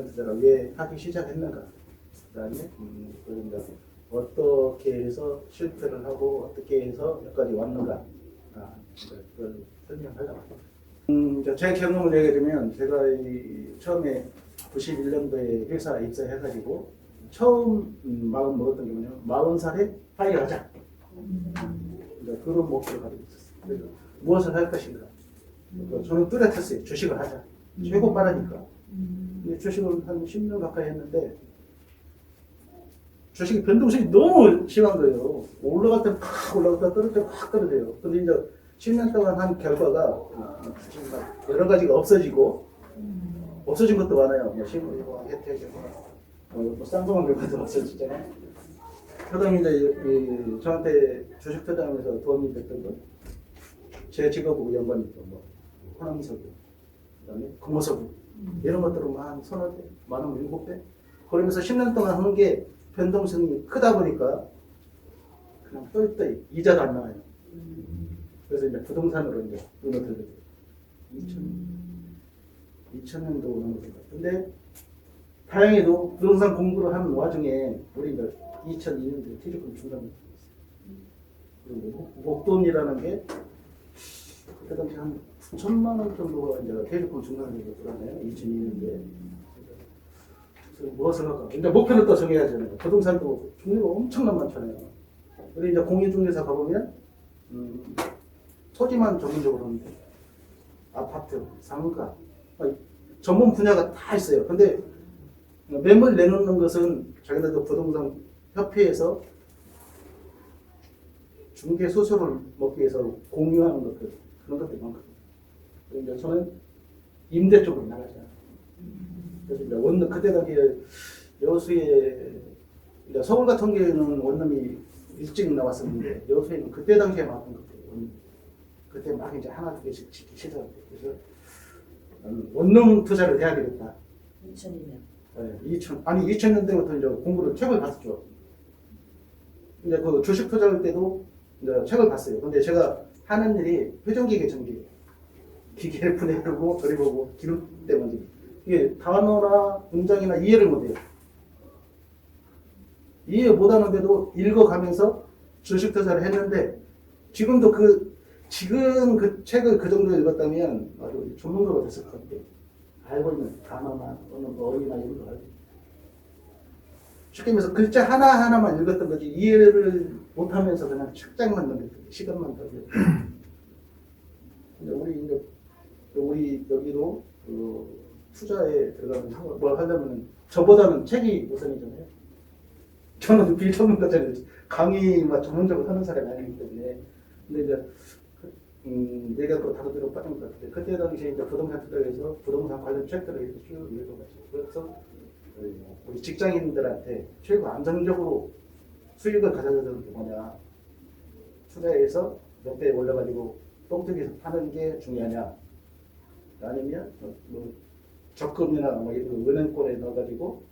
투자를 왜 하기 시작했는가. 그 다음에 음, 그런 이제 어떻게 해서 실패를 하고 어떻게 해서 여기까지 왔는가. 아, 그걸 설명하려고 합니다. 음, 제 경험을 얘기하자면 제가 이 처음에 91년도에 회사 입사해가지고 처음 음, 마음 먹었던 게 뭐냐면 40살에 파이하자. 이제 그런 목표를 가지고 있었어요. 그래서 무엇을 할 것인가. 그 저는 뚜렷했어요. 주식을 하자. 최고 빠르니까. 근데 주식을 한 10년 가까이 했는데 주식이 변동성이 너무 심한 거예요. 올라갈 때는 팍 올라갔다 떨어질 때팍 떨어져요. 근데 이제 10년 동안 한 결과가 어, 막 여러 가지가 없어지고 없어진 것도 많아요. 뭐 신문이고 혜택이고 뭐, 뭐 쌍방울 결과도 없어지잖아요. 그다음에 이제 이, 이 저한테 주식 투자하면서 도움이 됐던 건 제 직업하고 연관이 있던 뭐 호남석유, 그다음에 금호석유 이런 것들은 한 서너 배, 많으면 일곱 배. 그러면서 10년 동안 하는 게 변동성이 크다 보니까 그냥 똘똘 이자도 안 나와요. 그래서 이제 부동산으로 이제 눈을 들게 돼요. 2000, 2000년도 넘었던 것 같은데 다행히도 부동산 공부를 하는 와중에 우리 이제 2002년도에 퇴직금 중단이 있어요. 그리고 목- 목돈이라는 게 그때 당시 한9 천만 원 정도가 이제 퇴직금 중단이 들어가네요. 2002년도에. 그래서 무엇을 할까? 이제 목표를 또 정해야 되잖아요. 부동산도 종류가 엄청난 많잖아요. 그리고 이제 공인중개사 가보면 음, 토지만 전문적으로 하는데 아파트, 상가 아니, 전문 분야가 다 있어요. 근데 매물 내놓는 것은 자기네들 부동산 협회에서 중개 수수료를 먹기 위해서 공유하는 것들 그런 것들이 많거든요. 이제 저는 임대 쪽으로 나가잖아요. 그래서 이제 원룸 그때 당시에 여수에 이제 서울 같은 경우에는 원룸이 일찍 나왔었는데 여수에는 그때 당시에 많았던 것 같아요. 원룸. 그때 막 이제 하나 두 개씩 짓기 시작할 때 그래서 원룸 투자를 해야 되겠다. 2002년. 네, 2000 아니 2000년대부터 이제 공부를 책을 봤었죠. 근데 그 주식 투자할 때도 이제 책을 봤어요. 근데 제가 하는 일이 회전기계 전기 기계를 분해하고 조립하고 기름 때문에 이게 단어나 문장이나 이해를 못해요. 이해 못하는데도 읽어가면서 주식 투자를 했는데 지금도 그 지금 그 책을 그 정도 읽었다면 아주 전문가가 됐을 것 같아요. 알고 있는 단어나 또는 어휘나 이런 거 알고 쉽게 말해서 글자 하나하나만 읽었던 거지 이해를 못하면서 그냥 책장만 넘겼던. 시간만 더겨요 근데 우리 이제 우리 여기도 그 투자에 들어가면 하- 뭘 하려면 저보다는 책이 우선이잖아요. 저는 비전문가잖아요. 강의 막 전문적으로 하는 사람이 아니기 때문에. 근데 이제 그, 음, 내가 또 다른 데로 빠진 것 같은데 그때 당시에 이제 부동산 투자에서 부동산 관련 책들을 이렇게 쭉 읽어봤죠. 그래서 어, 우리 직장인들한테 최고 안정적으로 수익을 가져야 되는 게 뭐냐. 투자해서 몇 배 올려가지고 똥튀기에서 파는 게 중요하냐. 아니면 뭐, 뭐 적금이나 뭐 이런 은행권에 넣어가지고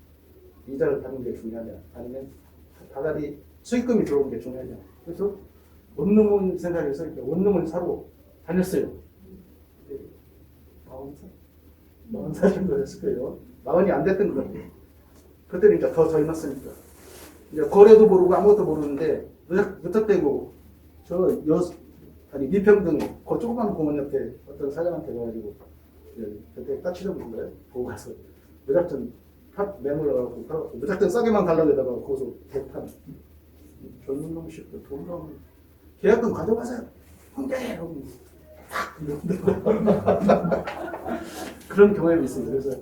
이자를 받는 게 중요하냐. 아니면 다달이 수익금이 들어오는 게 중요하냐. 그래서 원룸을 생각해서 이렇게 원룸을 사러 다녔어요. 마흔 살? 마흔 살 정도 됐을 거예요. 마흔이 안 됐던 것 같아요. 그때는 이제 더 젊었으니까. 이제 거래도 모르고 아무것도 모르는데 무턱대고 저 여, 아니 미평동 그 조그만 공원 옆에 어떤 사장한테 가가지고 그때 까치점 본 거예요. 보고 가서 무작정 팝 매물러 가고 팔아갖고 무작정 싸게만 달라고 해다가 거기서 대판 젊은 놈이 싶고 돈 나오면 계약금 가져가세요. 홍대! 이러고 팍! 그런 경험이 있습니다. 그래서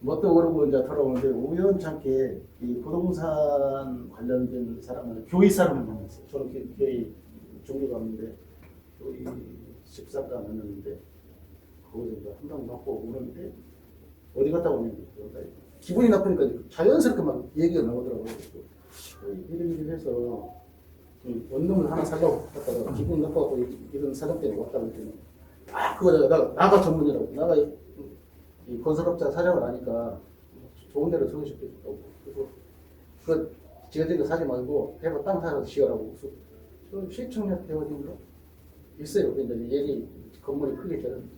뭣도 모르고 이제 돌아오는데 우연찮게 이 부동산 관련된 사람을 교회 사람을 만났어요. 저는 그 교회 종교 갔는데 교회 집사가 만났는데 거기서 이제 한방 받고 오는데 어디 갔다 그러니까 기분이 나쁘니까 자연스럽게 막 얘기가 나오더라고요. 그래서 이런 일을 해서 이 원룸을 하나 살려고 갔다가 기분 나빠갖고 이- 이런 사정 때문에 왔다 그랬더니 아 그거 나, 나가 전문이라고. 나가 이, 이 건설업자 사정을 아니까 좋은 데로 소개시켜줬다고. 그래서 그거 사지 말고 해봐. 땅 사서 지어라고. 시청역 대원인가 있어요. 근데 얘기 건물이 크게 그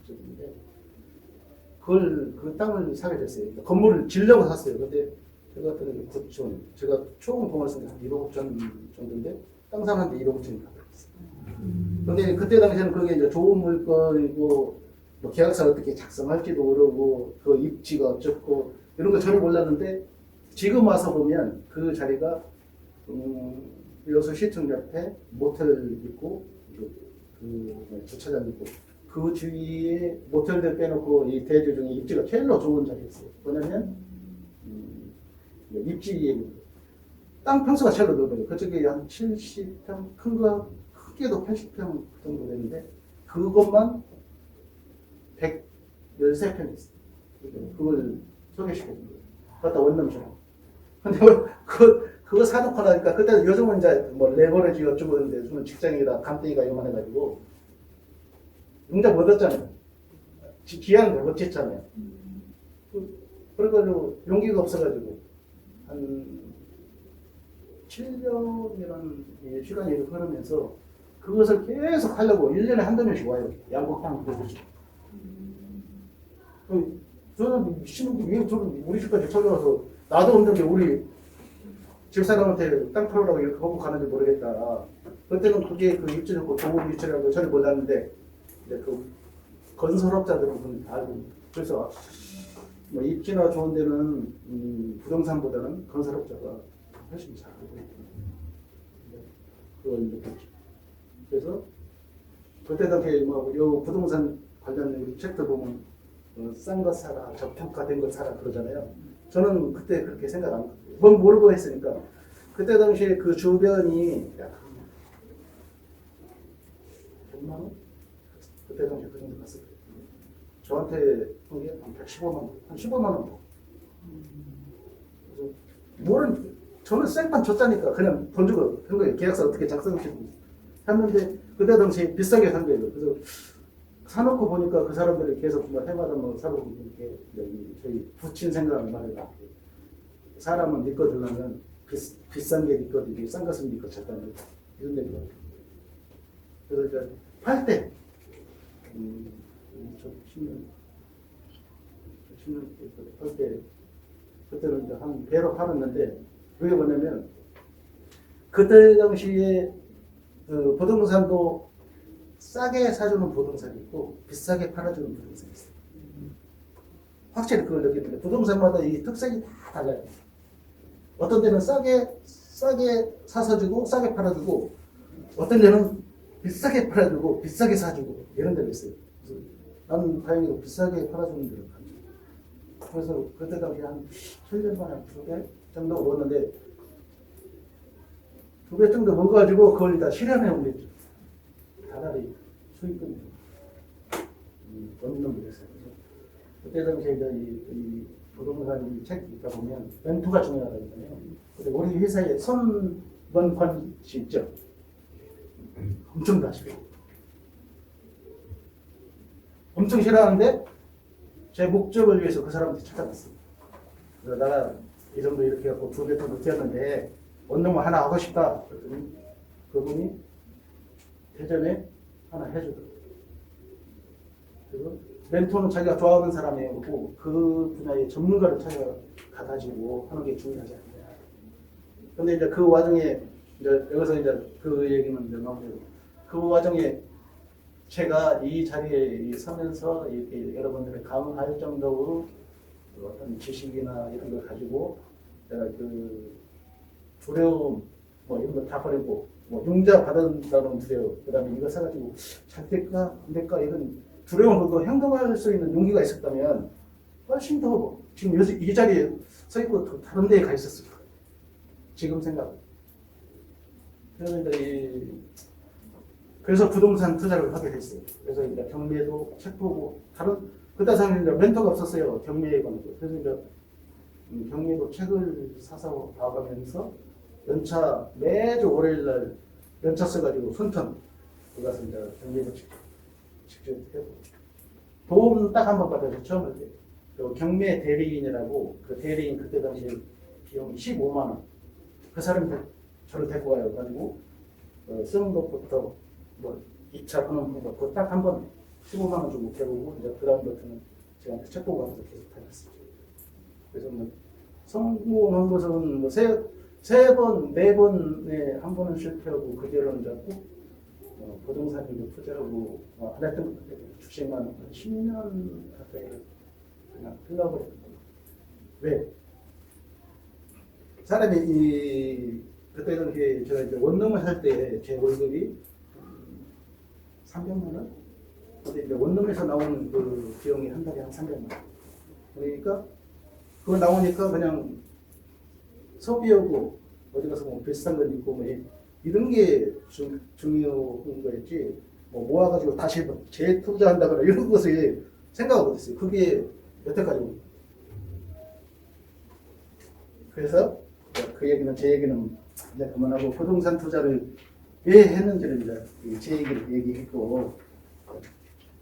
그걸 그 땅을 사게 됐어요. 그러니까 건물을 지려고 샀어요. 근데 제가 들은 게 9천. 제가 총 돈을 쓴게 한 1억 5천 정도인데 땅 사는데 1억 5천이 다 들었어요. 근데 그때 당시에는 그게 이제 좋은 물건이고 뭐 계약서를 어떻게 작성할지도 모르고 그 입지가 어쩌고 이런 거 전혀 몰랐는데 지금 와서 보면 그 자리가 음, 여수 시청 옆에 모텔 있고 그, 그 주차장 있고 그 주위에 모텔들 빼놓고 이 대주 중에 입지가 제일 좋은 자리였어요. 뭐냐면 음, 입지 땅 평수가 제일 넓어요. 그쪽에 한 70평 큰 거 크게도 80평 그 정도 되는데 그것만 113평 있어요. 그걸 소개시켜준 거예요. 갖다 원룸처럼. 근데 뭐그 그거 사놓고 나니까 그때 요즘은 이제 뭐 레버리지 어쩌고 그러는데 저는 직장이라 감땡이가 요만해가지고 응답. 지- 기한을 못 쳤잖아요. 그- 그래가지고 용기가 없어가지고 한 7년이라는 시간이 이렇게 흐르면서 그것을 계속 하려고 1년에 한두 명씩 와요. 양곡당 보고서. 그 저는 신혼기 왜 저는 우리 집까지 찾아와서 나도 없는데 우리 집사람한테 땅 팔으라고 이렇게 하고 가는지 모르겠다. 그때는 그게 그 좋고 좋은 걸 전혀 몰랐는데 그 건설업자들은 그건 다 알고. 그래서 뭐 입지나 좋은 데는 음, 부동산보다는 건설업자가 훨씬 잘 알고. 그걸 느꼈죠. 그래서 그때 당시에 뭐 요 부동산 관련 책들 보면 어, 싼거 사라, 저평가된 거 사라 그러잖아요. 저는 그때 그렇게 생각 안. 뭔 모르고 했으니까. 그때 당시에 그 주변이 약 100만 원? 그때 당시에 그 정도 갔을 거예요. 저한테 한게 한 115만 원, 한 15만 원 더. 그래서 모른 저는 생판 줬다니까 그냥 돈 주고 한 거예요. 계약서 어떻게 작성시키고 했는데 그때 당시에 비싸게 산 거예요. 그래서 사놓고 보니까 그 사람들이 계속 뭐 해마다 뭐 사고 이렇게 여기 저희 부친 생각을 말해요. 사람은 믿거들려면 비, 비싼 게 믿거든요. 싼 것은 믿고 작다는 거. 이런 얘기가. 그래서 이제 팔 때, 음, 저 10년, 10년 팔때 그때는 이제 한 배로 팔았는데 그게 뭐냐면 그때 당시에 그 부동산도 싸게 사주는 부동산이 있고 비싸게 팔아주는 부동산이 있어요. 확실히 그걸 느끼는데 부동산마다 이 특색이 다 달라요. 어떤 데는 싸게 싸게 사서 주고 싸게 팔아주고 어떤 데는 비싸게 팔아주고 비싸게 사주고 이런 데가 있어요. 그래서 나는 다행히도 비싸게 팔아주는 데를 갔죠. 그래서 그때 당시 한 7년 만에 두배 정도 먹었는데 두배 정도 먹어가지고 그걸 다 실현해 옮겼죠. 다달이 수익금이 음, 없는 거였어요. 그때 당시에 이제 이, 이 부동산 이책 읽다 보면 멘토가 중요하다잖아요. 근데 우리 회사에 씨 있죠. 엄청 다시고 엄청 싫어하는데 제 목적을 위해서 그 사람한테. 그래서 내가 이 정도 이렇게 갖고 두 배도 못했는데 원룸을 하나 하고 싶다. 그랬더니 그분이 대전에 하나 해주더라고요. 그래서 멘토는 자기가 좋아하는 사람이고 그 분야의 전문가를 찾아가가지고 하는 게 중요하지 않냐. 근데 이제 그 와중에 이제 여기서 이제 그 얘기는 이제 너무 그 와중에 제가 이 자리에 서면서 이렇게 여러분들을 감화할 정도로 그 어떤 지식이나 이런 걸 가지고 내가 그 두려움 뭐 이런 거 다 버리고 뭐 융자 받는다는 두려움 그다음에 이거 사가지고 잘 될까 안 될까 이런 두려움을 그 행동할 수 있는 용기가 있었다면 훨씬 더 지금 요새 이 자리에 서 있고 더 다른 데에 가 있었을 거예요. 지금 생각. 그래서 이제 이 그래서 부동산 투자를 하게 됐어요. 그래서 이제 경매도 책 보고 다른 그때 당시 이제 멘토가 없었어요. 경매에 관해서. 그래서 이제 음, 경매도 책을 사서 봐가면서 연차 매주 월요일 날 연차 써가지고 손턴 그 가서 이제 경매도 직접 직접 해보고 도움 딱 한 번 받아서 처음 할 때. 그 경매 대리인이라고 그 대리인 그때 당시에 비용이 15만 원. 그 사람이 데- 저를 데리고 와요. 가지고 어, 것부터 뭐 2차 하는 것부터 딱한 번 15만 원 주고 배우고 이제 그 다음부터는 제가 책 보고 가서 계속 다녔어요. 그래서 뭐 성공한 것은 뭐 세 세 번, 네 번에 한 번은 실패하고 그 이제 꼭 어, 부동산에도 투자하고 어, 것 같아요. 주식만 한 10년 가까이 그냥 흘러버렸던 거예요. 왜? 사람이 이 그때 당시에 제가 이제 원룸을 살 때 제 월급이 300만 원? 근데 이제 원룸에서 나오는 그 비용이 한 달에 한 300만 원. 그러니까 그거 나오니까 그냥 소비하고 어디 가서 뭐 비싼 거 입고 뭐 이- 이런 게 중, 중요한 거였지 뭐 모아가지고 다시 뭐 재투자한다거나 이런 것을 생각을 못했어요. 그게 여태까지. 그래서 그 얘기는 제 얘기는 이제 그만하고 부동산 투자를 왜 했는지를 이제 제 얘기를 얘기했고